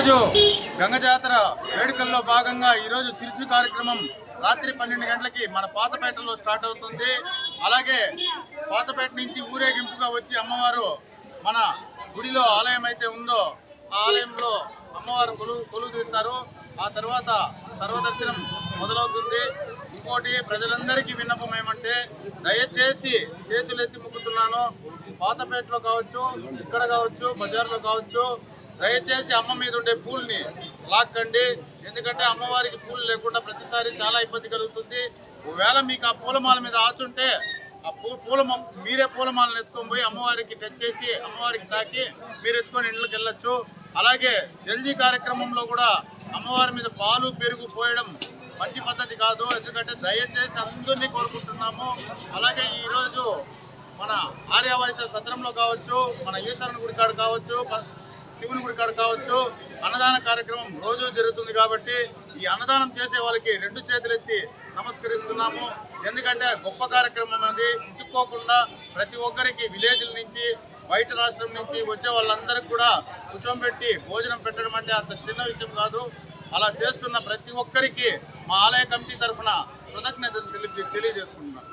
ఈరోజు గంగ జాతర వేడుకల్లో భాగంగా ఈరోజు సిరిసి కార్యక్రమం రాత్రి పన్నెండు గంటలకి మన పాతపేటలో స్టార్ట్ అవుతుంది. అలాగే పాతపేట నుంచి ఊరేగింపుగా వచ్చి అమ్మవారు మన గుడిలో ఆలయం అయితే ఉందో ఆ ఆలయంలో అమ్మవారు కొలువు కొలువు తీరుతారు. ఆ తర్వాత సర్వదర్శనం మొదలవుతుంది. ఇంకోటి ప్రజలందరికీ విన్నపం ఏమంటే దయచేసి చేతులెత్తి ముక్కుతున్నాను. పాతపేటలో కావచ్చు ఇక్కడ కావచ్చు బజార్లో కావచ్చు దయచేసి అమ్మ మీద ఉండే పూల్ని లాక్కండి. ఎందుకంటే అమ్మవారికి పూలు లేకుండా ప్రతిసారి చాలా ఇబ్బంది కలుగుతుంది. ఒకవేళ మీకు ఆ పూలమాల మీద ఆచుంటే ఆ పూ పూల మీరే పూలమాలను ఎత్తుకొని పోయి అమ్మవారికి టచ్ చేసి అమ్మవారికి తాకి మీరు ఎత్తుకొని ఇంట్లోకి వెళ్ళొచ్చు. అలాగే జల్దీ కార్యక్రమంలో కూడా అమ్మవారి మీద పాలు పెరుగు పోయడం మంచి పద్ధతి కాదు. ఎందుకంటే దయచేసి అందరినీ కోరుకుంటున్నాము. అలాగే ఈరోజు మన ఆర్యవైశ్య సత్రంలో కావచ్చు మన ఈశ్వరుని గుడి కాడ కావచ్చు శివుని గుడి కాడ కావచ్చు అన్నదాన కార్యక్రమం రోజు జరుగుతుంది కాబట్టి ఈ అన్నదానం చేసే వాళ్ళకి రెండు చేతులెత్తి నమస్కరిస్తున్నాము. ఎందుకంటే గొప్ప కార్యక్రమం అది. ఇచ్చుకోకుండా ప్రతి ఒక్కరికి విలేజ్ల నుంచి బయట రాష్ట్రం నుంచి వచ్చే వాళ్ళందరికీ కూడా కూర్చోబెట్టి భోజనం పెట్టడం అంటే అంత చిన్న విషయం కాదు. అలా చేస్తున్న ప్రతి ఒక్కరికి మా ఆలయ కమిటీ తరఫున కృతజ్ఞతలు తెలియజేసుకుంటున్నాం